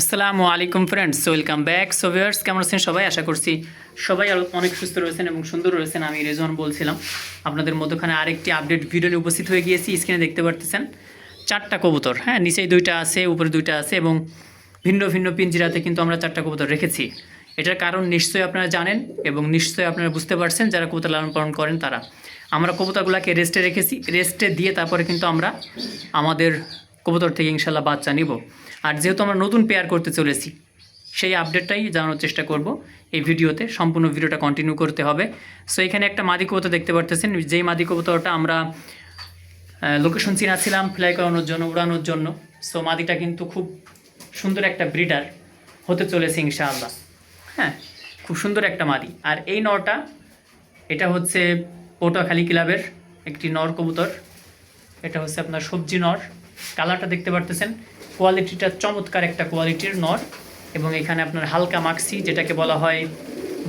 আসসালামু আলাইকুম friends welcome back so viewers কেমন আছেন সবাই? আশা করছি সবাই অনেক সুস্থ রয়েছেন এবং সুন্দর রয়েছেন। আমি রেজন বলছিলাম। আপনাদের মধ্যখানে আরেকটি আপডেট ভিডিও নিয়ে উপস্থিত হয়ে গিয়েছি। স্ক্রিনে দেখতে পারতেছেন, চারটা কবুতর। হ্যাঁ নিচেই দুইটা আছে, উপরে দুইটা আছে এবং ভিন্ন ভিন্ন পিঞ্জিরাতে কিন্তু আমরা চারটা কবুতর রেখেছি। এটার কারণ নিশ্চয়ই আপনারা জানেন এবং নিশ্চয়ই আপনারা বুঝতে পারছেন, যারা কবুতর লালন পালন করেন তারা। আমরা কবুতরগুলোকে রেস্টে রেখেছি। রেস্টে দিয়ে তারপরে কিন্তু আমরা আমাদের কবুতর থেকে ইনশাল্লাহ বাচ্চা নিব। আর যেহেতু আমরা নতুন পেয়ার করতে চলেছি, সেই আপডেটটাই জানানোর চেষ্টা করব এই ভিডিওতে। সম্পূর্ণ ভিডিওটা কন্টিনিউ করতে হবে। সো এখানে একটা মাদি দেখতে পারতেছেন। যেই মাদি কবুতরটা আমরা লোকেশন চিনাছিলাম ফ্লাই করানোর জন্য, উড়ানোর জন্য। সো মাদিটা কিন্তু খুব সুন্দর একটা ব্রিডার হতে চলেছে ইনশাআল্লাহ। হ্যাঁ খুব সুন্দর একটা মাদি। আর এই নটা এটা হচ্ছে পটুয়াখালী ক্লাবের একটি নর কবুতর। এটা হচ্ছে আপনার সবজি নর। কালারটা দেখতে পারতেছেন। কোয়ালিটিটা চমৎকার একটা কোয়ালিটির নর, এবং এখানে আপনার হালকা মাক্সি যেটাকে বলা হয়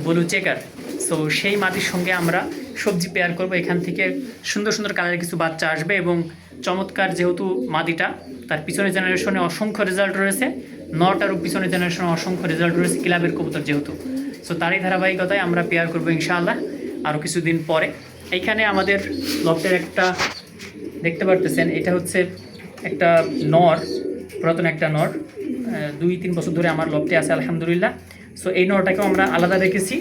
ব্লু চেকার সো সেই মাটির সঙ্গে আমরা সবজি পেয়ার করব। এখান থেকে সুন্দর সুন্দর কালারের কিছু বাচ্চা আসবে, এবং চমৎকার যেহেতু মাদিটা তার পিছনের জেনারেশনে অসংখ্য রেজাল্ট রয়েছে। নটারও পিছনের জেনারেশনে অসংখ্য রেজাল্ট রয়েছে, ক্লাবের কবুতর যেহেতু। সো তারই ধারাবাহিকতায় আমরা পেয়ার করব ইনশাআল্লাহ আরও কিছুদিন পরে। এইখানে আমাদের লফটের একটা, দেখতে পারতেছেন, এটা হচ্ছে একটা নর। পুরাতন একটা নর দুই, তিন বছর ধরে আমার লফটে আছে, আলহামদুলিল্লাহ। সো এই নরটাকেও আমরা আলাদা রেখেছি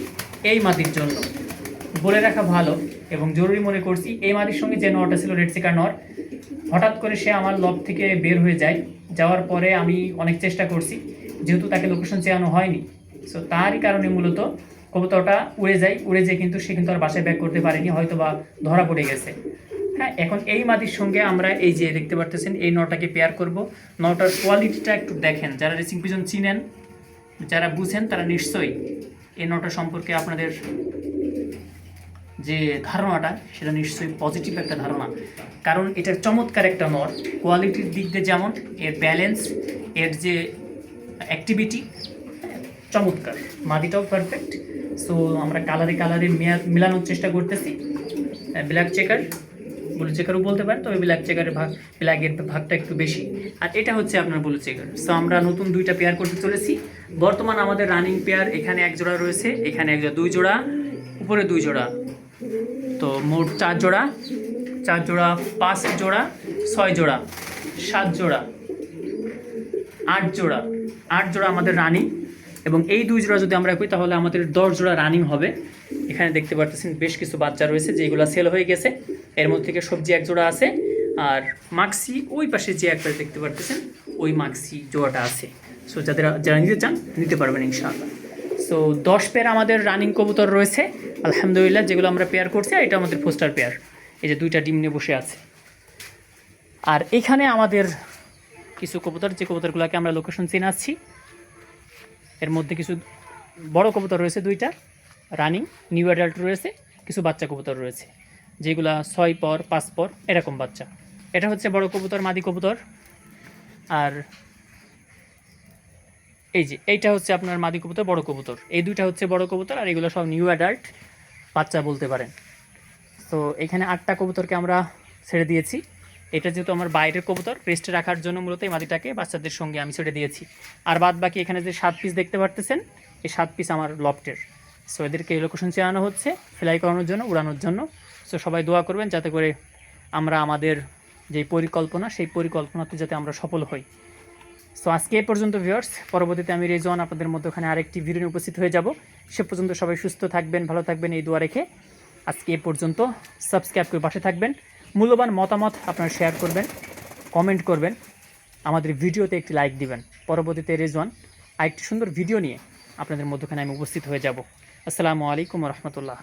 এই মাটির জন্য। বলে রাখা ভালো এবং জরুরি মনে করছি, এই মাটির সঙ্গে যে নরটা ছিল রেড সিকার নর হঠাৎ করে সে আমার লব থেকে বের হয়ে যায়। যাওয়ার পরে আমি অনেক চেষ্টা করছি, যেহেতু তাকে লোকেশন চেয়ানো হয়নি। সো তারই কারণে মূলত কবুতরটা উড়ে যায়। উড়ে যায় কিন্তু সে কিন্তু আর বাসায় ব্যাক করতে পারেনি হয়তো বা ধরা পড়ে গেছে। হ্যাঁ এখন এই মাটির সঙ্গে আমরা এই যে দেখতে পারতেছেন, এই নটাকে পেয়ার করব। নটার কোয়ালিটিটা একটু দেখেন, যারা রেসিং পিজন চিনেন, যারা বুঝেন, তারা নিশ্চয়ই এই নটা সম্পর্কে আপনাদের যে ধারণাটা, সেটা নিশ্চয়ই পজিটিভ একটা ধারণা। কারণ এটা চমৎকার একটা নট কোয়ালিটির দিক দিয়ে যেমন, এর ব্যালেন্স এর যে অ্যাক্টিভিটি চমৎকার। মাটিটাও পারফেক্ট সো আমরা কালারে কালারে মেলানোর চেষ্টা করতেছি ব্ল্যাক চেকার ব্লু চেকারও বলতে পারেন তবে ব্ল্যাক চেকারের ভাগ ব্ল্যাকের ভাগটা একটু বেশি। আর এটা হচ্ছে আপনার ব্লু চেকার সো আমরা নতুন দুইটা পেয়ার করতে চলেছি। বর্তমান আমাদের রানিং পেয়ার এখানে এক জোড়া রয়েছে, এখানে এক জোড়া, দুই জোড়া, উপরে দুই জোড়া। তো মোট চার জোড়া চার জোড়া, পাঁচ জোড়া, ছয় জোড়া, সাত জোড়া, আট জোড়া আট জোড়া আমাদের রানিং এবং এই দুই জোড়া যদি আমরা করি, তাহলে আমাদের দশ জোড়া রানিং হবে। এখানে দেখতে পারতেছেন বেশ কিছু বাচ্চা রয়েছে, যেগুলো সেল হয়ে গেছে। এর মধ্যে থেকে সবজি এক জোড়া আছে, আর মাক্সি ওই পাশে যে একটা দেখতে পারতেছেন, ওই মাক্সি জোড়াটা আছে। সো যাদের যারা নিতে চান, নিতে পারবেন ইনশাআল্লাহ। সো দশ পেয়ার আমাদের রানিং কবুতর রয়েছে, আলহামদুলিল্লাহ, যেগুলো আমরা পেয়ার করছি এটা আমাদের পোস্টার পেয়ার এই যে দুইটা ডিম নিয়ে বসে আছে। আর এখানে আমাদের কিছু কবুতর, যে কবুতরগুলোকে আমরা লোকেশন চিনাচ্ছি, এর মধ্যে কিছু বড় কবুতর রয়েছে দুইটা রানিং নিউ অ্যাডাল্ট রয়েছে, কিছু বাচ্চা কবুতর রয়েছে। যেগুলা ছয় পর, পাঁচ পর, এরকম বাচ্চা। এটা হচ্ছে বড় কবুতর, মাদি কবুতর। আর এই যে, এইটা হচ্ছে আপনার মাদি কবুতর, বড় কবুতর। এই দুইটা হচ্ছে বড় কবুতর, আর এগুলো সব নিউ অ্যাডাল্ট বাচ্চা বলতে পারেন। তো এখানে আটটা কবুতরকে আমরা ছেড়ে দিয়েছি। এটা যেহেতু আমার বাইরের কবুতর রেস্টে রাখার জন্য মূলত এই মাদিটাকে বাচ্চাদের সঙ্গে আমি ছেড়ে দিয়েছি। আর বাদ বাকি এখানে যে সাত পিস দেখতে পারতেছেন, এই সাত পিস আমার লফটের সো এদেরকে লোকেশন চেয়ানো হচ্ছে ফ্লাই করানোর জন্য, উড়ানোর জন্য। সো সবাই দোয়া করবেন যাতে করে আমরা আমাদের যে পরিকল্পনা, সেই পরিকল্পনাতে যাতে আমরা সফল হই। সো আজকে এ পর্যন্ত ভিউয়ার্স পরবর্তীতে আমি রেজন আপনাদের মধ্যে ওখানে আরেকটি ভিডিও নিয়ে উপস্থিত হয়ে যাব। সে পর্যন্ত সবাই সুস্থ থাকবেন, ভালো থাকবেন, এই দোয়া রেখে আজকে এ পর্যন্ত সাবস্ক্রাইব করে পাশে থাকবেন। মূল্যবান মতামত আপনারা শেয়ার করবেন কমেন্ট করবেন, আমাদের ভিডিওতে একটি লাইক দিবেন। পরবর্তীতে রেজওয়ান, আরেকটি সুন্দর ভিডিও নিয়ে আপনাদের মধ্যখানে আমি উপস্থিত হয়ে যাব। আসসালামু আলাইকুম রহমতুল্লাহ।